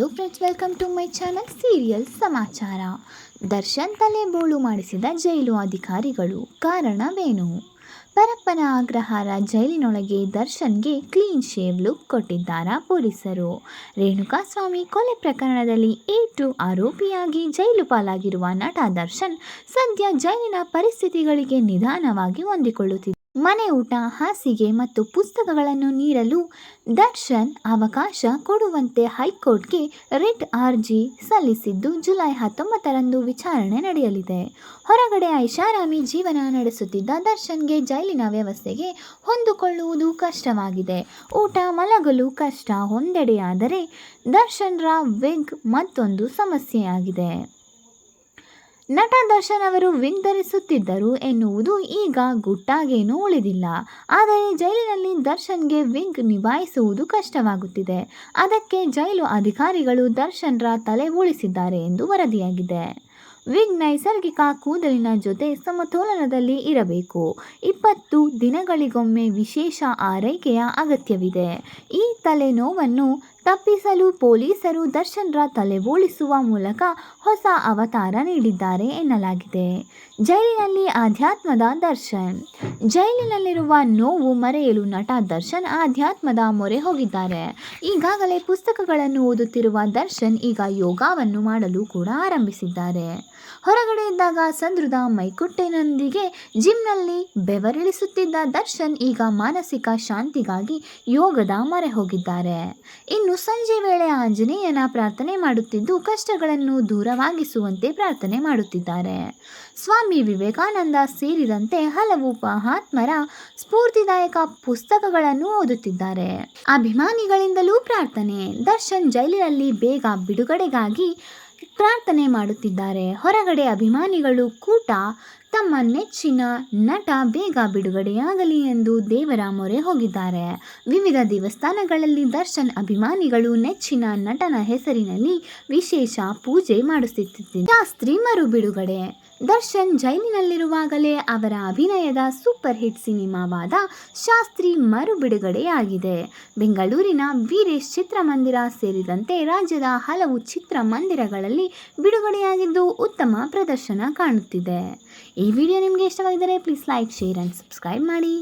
Hello friends welcome to my channel serial ಸಮಾಚಾರ ದರ್ಶನ್ ತಲೆ ಬೋಳು ಮಾಡಿಸಿದ ಜೈಲು ಅಧಿಕಾರಿಗಳು ಕಾರಣವೇನು ಪರಪ್ಪನ ಆಗ್ರಹಾರ ಜೈಲಿನೊಳಗೆ ದರ್ಶನ್ಗೆ ಕ್ಲೀನ್ ಶೇವ್ ಲುಕ್ ಕೊಟ್ಟಿದ್ದಾರಾ ಪೊಲೀಸರು ರೇಣುಕಾಸ್ವಾಮಿ ಕೊಲೆ ಪ್ರಕರಣದಲ್ಲಿ ಎ ಟು ಆರೋಪಿಯಾಗಿ ಜೈಲು ಪಾಲಾಗಿರುವ ನಟ ದರ್ಶನ್ ಸದ್ಯ ಜೈಲಿನ ಪರಿಸ್ಥಿತಿಗಳಿಗೆ ನಿಧಾನವಾಗಿ ಹೊಂದಿಕೊಳ್ಳುತ್ತಿದ್ದಾರೆ ಮನೆ ಊಟ, ಹಾಸಿಗೆ ಮತ್ತು ಪುಸ್ತಕಗಳನ್ನು ನೀಡಲು ದರ್ಶನ್ ಅವಕಾಶ ಕೊಡುವಂತೆ ಹೈಕೋರ್ಟ್ಗೆ ರಿಟ್ ಅರ್ಜಿ ಸಲ್ಲಿಸಿದ್ದು ಜುಲೈ ಹತ್ತೊಂಬತ್ತರಂದು ವಿಚಾರಣೆ ನಡೆಯಲಿದೆ. ಹೊರಗಡೆ ಐಷಾರಾಮಿ ಜೀವನ ನಡೆಸುತ್ತಿದ್ದ ದರ್ಶನ್ಗೆ ಜೈಲಿನ ವ್ಯವಸ್ಥೆಗೆ ಹೊಂದಿಕೊಳ್ಳುವುದು ಕಷ್ಟವಾಗಿದೆ. ಊಟ ಮಲಗಲು ಕಷ್ಟ, ಒಂದೆಡೆಯಾದರೆ ದರ್ಶನ್ರ ವೆಗ್ ಮತ್ತೊಂದು ಸಮಸ್ಯೆಯಾಗಿದೆ. ನಟ ದರ್ಶನ್ ಅವರು ವಿಂಗ್ ಧರಿಸುತ್ತಿದ್ದರು ಎನ್ನುವುದು ಈಗ ಗುಟ್ಟಾಗೇನೂ ಉಳಿದಿಲ್ಲ. ಆದರೆ ಜೈಲಿನಲ್ಲಿ ದರ್ಶನ್ಗೆ ವಿಂಗ್ ನಿಭಾಯಿಸುವುದು ಕಷ್ಟವಾಗುತ್ತಿದೆ. ಅದಕ್ಕೆ ಜೈಲು ಅಧಿಕಾರಿಗಳು ದರ್ಶನ್ರ ತಲೆ ಉಳಿಸಿದ್ದಾರೆ ಎಂದು ವರದಿಯಾಗಿದೆ. ವಿಗ್ ನೈಸರ್ಗಿಕ ಕೂದಲಿನ ಜೊತೆ ಸಮತೋಲನದಲ್ಲಿ ಇರಬೇಕು. ಇಪ್ಪತ್ತು ದಿನಗಳಿಗೊಮ್ಮೆ ವಿಶೇಷ ಆರೈಕೆಯ ಅಗತ್ಯವಿದೆ. ಈ ತಲೆನೋವನ್ನು ತಪ್ಪಿಸಲು ಪೊಲೀಸರು ದರ್ಶನ್ರ ತಲೆ ಬೋಳಿಸುವ ಮೂಲಕ ಹೊಸ ಅವತಾರ ನೀಡಿದ್ದಾರೆ ಎನ್ನಲಾಗಿದೆ. ಜೈಲಿನಲ್ಲಿ ಆಧ್ಯಾತ್ಮದ ದರ್ಶನ್. ಜೈಲಿನಲ್ಲಿರುವ ನೋವು ಮರೆಯಲು ನಟ ದರ್ಶನ್ ಆಧ್ಯಾತ್ಮದ ಮೊರೆ ಹೋಗಿದ್ದಾರೆ. ಈಗಾಗಲೇ ಪುಸ್ತಕಗಳನ್ನು ಓದುತ್ತಿರುವ ದರ್ಶನ್ ಈಗ ಯೋಗವನ್ನು ಮಾಡಲು ಕೂಡ ಆರಂಭಿಸಿದ್ದಾರೆ. ಹೊರಗಡೆ ಇದ್ದಾಗ ಸಂದ್ರದ ಮೈಕುಟ್ಟೆನೊಂದಿಗೆ ಜಿಮ್ನಲ್ಲಿ ಬೆವರಿಳಿಸುತ್ತಿದ್ದ ದರ್ಶನ್ ಈಗ ಮಾನಸಿಕ ಶಾಂತಿಗಾಗಿ ಯೋಗದ ಮೊರೆ ಹೋಗಿದ್ದಾರೆ. ಇನ್ನು ಸಂಜೆ ವೇಳೆ ಆಂಜನೇಯನ ಪ್ರಾರ್ಥನೆ ಮಾಡುತ್ತಿದ್ದು ಕಷ್ಟಗಳನ್ನು ದೂರವಾಗಿಸುವಂತೆ ಪ್ರಾರ್ಥನೆ ಮಾಡುತ್ತಿದ್ದಾರೆ. ಸ್ವಾಮಿ ವಿವೇಕಾನಂದ ಸೇರಿದಂತೆ ಹಲವು ಮಹಾತ್ಮರ ಸ್ಫೂರ್ತಿದಾಯಕ ಪುಸ್ತಕಗಳನ್ನು ಓದುತ್ತಿದ್ದಾರೆ. ಅಭಿಮಾನಿಗಳಿಂದಲೂ ಪ್ರಾರ್ಥನೆ, ದರ್ಶನ್ ಜೈಲಿನಲ್ಲಿ ಬೇಗ ಬಿಡುಗಡೆಗಾಗಿ ಪ್ರಾರ್ಥನೆ ಮಾಡುತ್ತಿದ್ದಾರೆ. ಹೊರಗಡೆ ಅಭಿಮಾನಿಗಳು ಕೂಟ ತಮ್ಮ ನೆಚ್ಚಿನ ನಟ, ಬೇಗ ಬಿಡುಗಡೆಯಾಗಲಿ ಎಂದು ದೇವರ ಮೊರೆ ಹೋಗಿದ್ದಾರೆ. ವಿವಿಧ ದೇವಸ್ಥಾನಗಳಲ್ಲಿ ದರ್ಶನ್ ಅಭಿಮಾನಿಗಳು ನೆಚ್ಚಿನ ನಟನ ಹೆಸರಿನಲ್ಲಿ ವಿಶೇಷ ಪೂಜೆ ಮಾಡಿಸುತ್ತಿದ್ದಾರೆ. ಶಾಸ್ತ್ರಿ ಮರು ಬಿಡುಗಡೆ. ದರ್ಶನ್ ಜೈಲಿನಲ್ಲಿರುವಾಗಲೇ ಅವರ ಅಭಿನಯದ ಸೂಪರ್ ಹಿಟ್ ಸಿನಿಮಾವಾದ ಶಾಸ್ತ್ರಿ ಮರು ಬಿಡುಗಡೆಯಾಗಿದೆ. ಬೆಂಗಳೂರಿನ ವೀರೇಶ್ ಚಿತ್ರಮಂದಿರ ಸೇರಿದಂತೆ ರಾಜ್ಯದ ಹಲವು ಚಿತ್ರಮಂದಿರಗಳಲ್ಲಿ ಬಿಡುಗಡೆಯಾಗಿದ್ದು ಉತ್ತಮ ಪ್ರದರ್ಶನ ಕಾಣುತ್ತಿದೆ. ಈ ವಿಡಿಯೋ ನಿಮಗೆ ಇಷ್ಟವಾಗಿದ್ದರೆ please like share and subscribe ಮಾಡಿ.